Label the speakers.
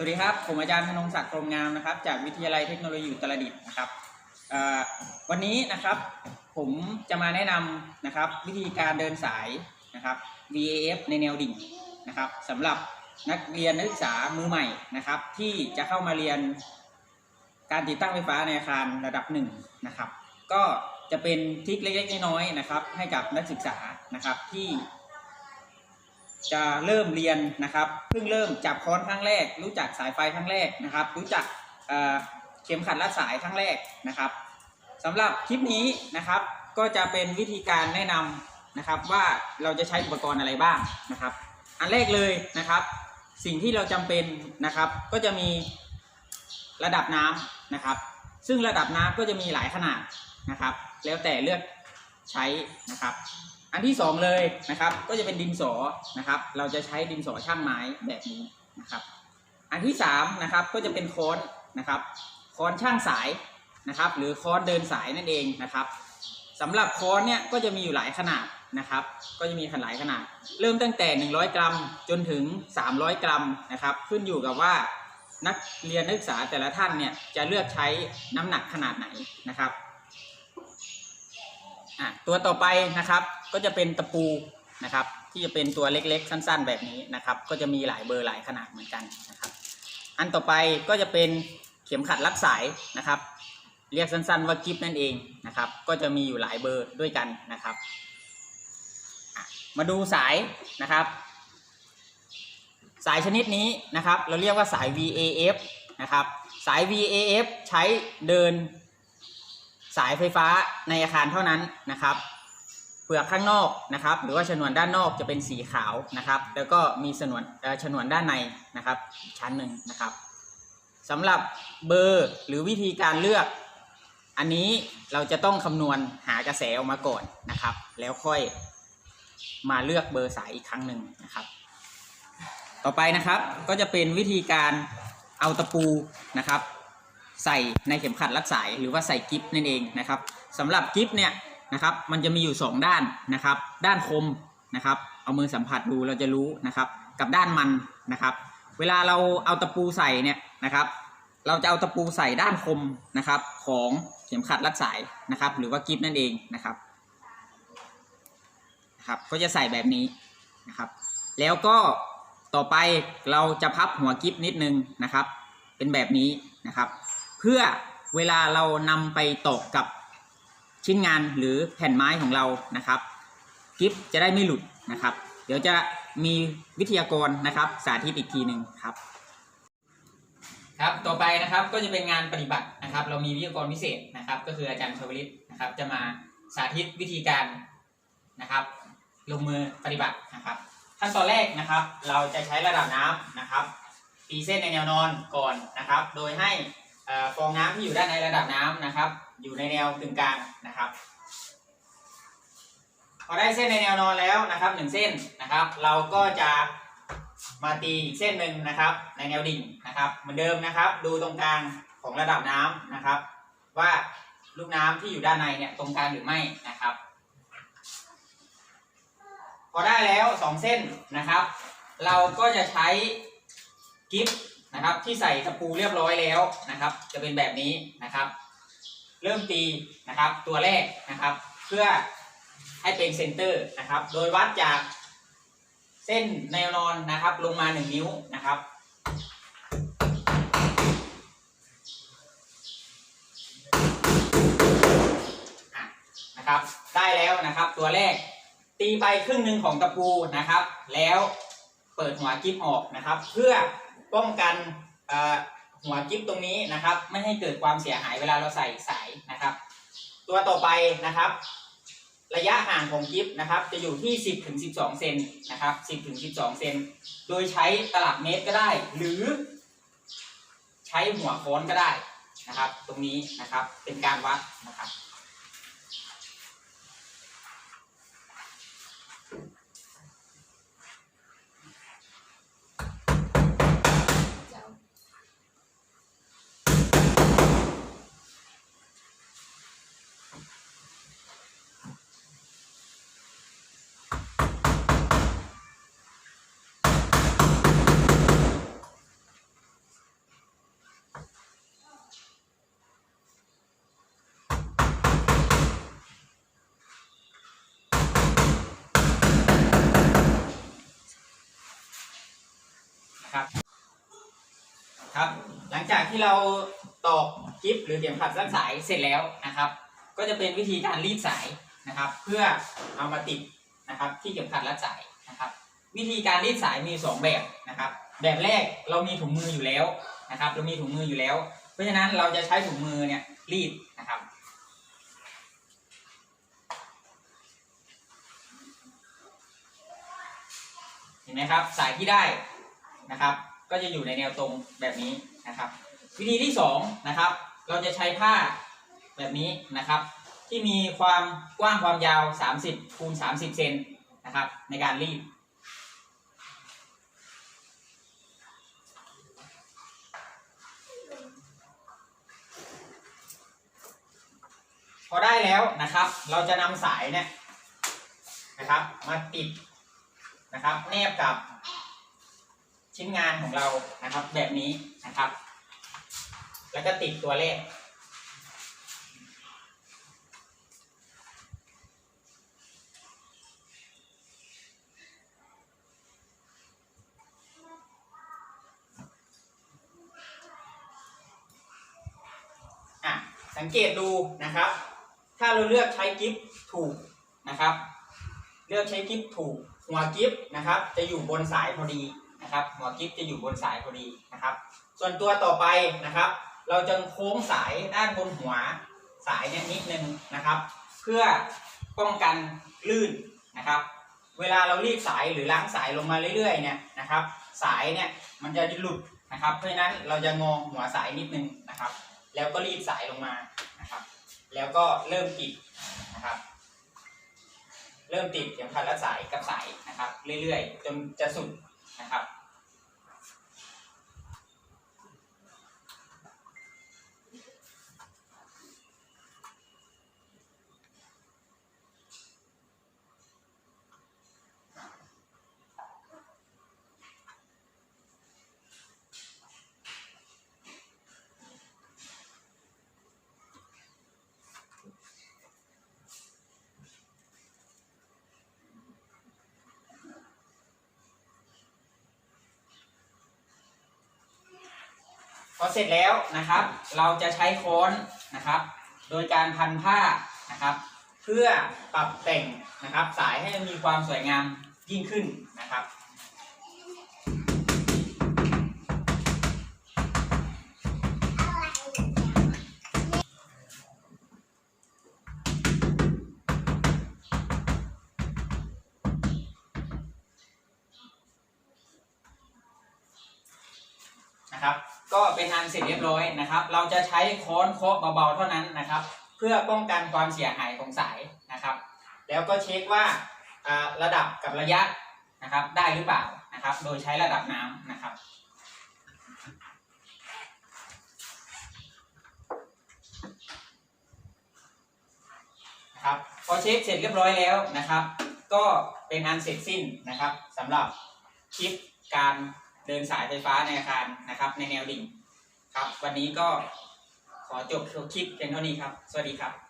Speaker 1: สวัสดีครับ ผมอาจารย์ธนงศักดิ์กรมงามนะครับ จากวิทยาลัยเทคโนโลยีอุตรดิตถ์นะครับวันนี้นะครับผมจะมาแนะนำนะครับวิธีการเดินสายนะครับ VAF ในแนวดิ่งนะครับสำหรับนักเรียนนักศึกษามือใหม่นะครับ ที่จะเข้ามาเรียนการติดตั้งไฟฟ้าในอาคารระดับหนึ่งนะครับ ก็จะเป็นทริคเล็กๆน้อยๆนะครับ ให้กับนักศึกษานะครับที่ จะเริ่มเรียนนะครับเพิ่งเริ่มจับค้อนครั้งแรก รู้จักสายไฟครั้งแรกนะครับ รู้จักเเข็มขัดรัดสายครั้งแรกนะครับสำหรับคลิปนี้นะครับก็จะเป็นวิธีการแนะนำนะครับว่าเราจะใช้อุปกรณ์อะไรบ้างนะครับ อันแรกเลยนะครับ สิ่งที่เราจำเป็นนะครับ ก็จะมีระดับน้ำนะครับ ซึ่งระดับน้ำก็จะมีหลายขนาดนะครับ แล้วแต่เลือกใช้นะครับ อันที่สองเลยนะครับ ก็จะเป็นดินสอนะครับ เราจะใช้ดินสอช่างไม้แบบนี้นะครับ อันที่สามนะครับก็จะเป็นค้อนนะครับค้อนช่างสายนะครับ หรือค้อนเดินสายนั่นเองนะครับสำหรับค้อนเนี่ยก็จะมีอยู่หลายขนาดนะครับ ก็จะมีขนาดหลายขนาด เริ่มตั้งแต่ 100 กรัมจนถึง 300 กรัมนะครับ ขึ้นอยู่กับว่านักเรียนนักศึกษาแต่ละท่านเนี่ยจะเลือกใช้น้ำหนักขนาดไหนนะครับ อะตัวต่อไปนะครับก็จะเป็นตะปูนะครับ ที่จะเป็นตัวเล็กๆ สั้น ๆ แบบนี้นะครับ ก็จะมีหลายเบอร์หลายขนาดเหมือนกันนะครับ อันต่อไปก็จะเป็นเข็มขัดรัดสายนะครับ เรียกสั้น ๆ ว่ากิฟนั่นเองนะครับ ก็จะมีอยู่หลายเบอร์ด้วยกันนะครับ มาดูสายนะครับ สายชนิดนี้นะครับ เราเรียกว่าสาย VAF นะครับ สาย VAF ใช้เดิน สายไฟฟ้าในอาคารเท่านั้นนะครับเปลือกข้างนอกนะครับ หรือว่าฉนวนด้านนอกจะเป็นสีขาวนะครับ แล้วก็มีฉนวนฉนวนด้านในนะครับ ชั้นหนึ่งนะครับสำหรับเบอร์หรือวิธีการเลือก อันนี้เราจะต้องคำนวณหากระแสออกมาก่อนนะครับ แล้วค่อยมาเลือกเบอร์สายอีกครั้งหนึ่งนะครับ ต่อไปนะครับก็จะเป็นวิธีการเอาตะปูนะครับ ใส่ในเข็มขัดรัดสายหรือว่าใส่กิฟนั่นเองนะครับสำหรับกิฟเนี่ยนะครับมันจะมีอยู่ 2 ด้านนะครับ ด้านคมนะครับ เอามือสัมผัสดูเราจะรู้นะครับ กับด้านมันนะครับ เวลาเราเอาตะปูใส่เนี่ยนะครับ เราจะเอาตะปูใส่ด้านคมนะครับของเข็มขัดรัดสายนะครับ หรือว่ากิฟนั่นเองนะครับครับก็จะใส่แบบนี้นะครับ แล้วก็ต่อไปเราจะพับหัวกิฟนิดนึงนะครับ เป็นแบบนี้นะครับ เพื่อเวลาเรานำไปตอกกับชิ้นงานหรือแผ่นไม้ของเรานะครับกิฟจะได้ไม่หลุดนะครับ เดี๋ยวจะมีวิทยากรนะครับสาธิตอีกทีหนึ่งครับ ครับต่อไปนะครับก็จะเป็นงานปฏิบัตินะครับ เรามีวิทยากรพิเศษนะครับ ก็คืออาจารย์ชวลิตนะครับ จะมาสาธิตวิธีการนะครับ ลงมือปฏิบัตินะครับ ขั้นตอนแรกนะครับ เราจะใช้ระดับน้ำนะครับตีเส้นในแนวนอนก่อนนะครับ โดยให้ ฟองน้ำที่อยู่ด้านในระดับน้ำนะครับ อยู่ในแนวกึ่งกลางนะครับ พอได้เส้นในแนวนอนแล้วนะครับหนึ่งเส้นนะครับ เราก็จะมาตีอีกเส้นหนึ่งนะครับ ในแนวดิ่งนะครับ เหมือนเดิมนะครับ ดูตรงกลางของระดับน้ำนะครับ ว่าลูกน้ำที่อยู่ด้านในเนี่ยตรงกลางหรือไม่นะครับ พอได้แล้วสองเส้นนะครับ เราก็จะใช้กิฟต์ นะครับ ที่ใส่ตะปูเรียบร้อยแล้วนะครับ จะเป็นแบบนี้นะครับ เริ่มตีนะครับตัวแรกนะครับ เพื่อให้เป็นเซนเตอร์นะครับ โดยวัดจากเส้นแนวนอนนะครับ ลงมา 1 นิ้วนะครับนะครับได้แล้วนะครับ ตัวแรกตีไปครึ่งหนึ่งของตะปูนะครับ แล้วเปิดหัวกิฟออกนะครับ เพื่อ ป้องกันหัวกิฟตรงนี้นะครับ ไม่ให้เกิดความเสียหายเวลาเราใส่สายนะครับ ตัวต่อไปนะครับ ระยะห่างของกิฟนะครับ จะอยู่ที่ 10ถึง12 เซนนะครับ 10ถึง12 เซนโดยใช้ตลับเมตรก็ได้ หรือ ใช้หัวค้อนก็ได้นะครับ ตรงนี้นะครับเป็นการวัดนะครับ ครับ หลังจากที่เราตอกกิฟหรือเข็มขัดสั้นสายเสร็จแล้วนะครับ ก็จะเป็นวิธีการรีดสายนะครับ เพื่อเอามาติดนะครับที่เข็มขัดรัดสายนะครับ วิธีการรีดสายมีสองแบบนะครับ แบบแรกเรามีถุงมืออยู่แล้วนะครับ เรามีถุงมืออยู่แล้ว เพราะฉะนั้นเราจะใช้ถุงมือเนี่ยรีดนะครับเห็นไหมครับสายที่ได้นะครับ ก็จะอยู่ในแนวตรงแบบนี้นะครับ วิธีที่สองนะครับ เราจะใช้ผ้าแบบนี้นะครับ ที่มีความกว้างความยาว 30คูณ30เซนนะครับ ในการรีดพอได้แล้วนะครับ เราจะนำสายเนี่ยนะครับ มาติดนะครับ แนบกับ ชิ้นงานของเรานะครับ แบบนี้นะครับ แล้วก็ติดตัวเลขอะสังเกตดูนะครับ ถ้าเราเลือกใช้กิฟถูกนะครับ เลือกใช้กิฟถูกหัวกิฟนะครับ จะอยู่บนสายพอดี นะครับหัวกิฟจะอยู่บนสายพอดีนะครับ ส่วนตัวต่อไปนะครับ เราจะโค้งสายด้านบนหัวสายเนี่ยนิดนึงนะครับ เพื่อป้องกันลื่นนะครับ เวลาเรารีดสายหรือล้างสายลงมาเรื่อยๆเนี่ยนะครับ สายเนี่ยมันจะหลุดนะครับ เพราะฉะนั้นเราจะงอหัวสายนิดนึงนะครับ แล้วก็รีดสายลงมานะครับ แล้วก็เริ่มติดนะครับ เริ่มติดเข็มขัดรัดสายกับสายนะครับ เรื่อยๆ จนจะสุด นะครับ พอเสร็จแล้วนะครับ เราจะใช้ค้อนนะครับ โดยการพันผ้านะครับ เพื่อปรับแต่งนะครับ สายให้มีความสวยงามยิ่งขึ้นนะครับ ก็เป็นอันเสร็จเรียบร้อยนะครับ เราจะใช้ค้อนเคาะเบาๆเท่านั้นนะครับ เพื่อป้องกันความเสียหายของสายนะครับ แล้วก็เช็คว่าระดับกับระยะนะครับได้หรือเปล่านะครับ โดยใช้ระดับน้ำนะครับนะครับพอเช็คเสร็จเรียบร้อยแล้วนะครับ ก็เป็นอันเสร็จสิ้นนะครับสำหรับคลิปการ เดินสายไฟฟ้าในอาคารนะครับ ในแนวดิ่งครับ วันนี้ก็ขอจบคลิปเพียงเท่านี้ครับ สวัสดีครับ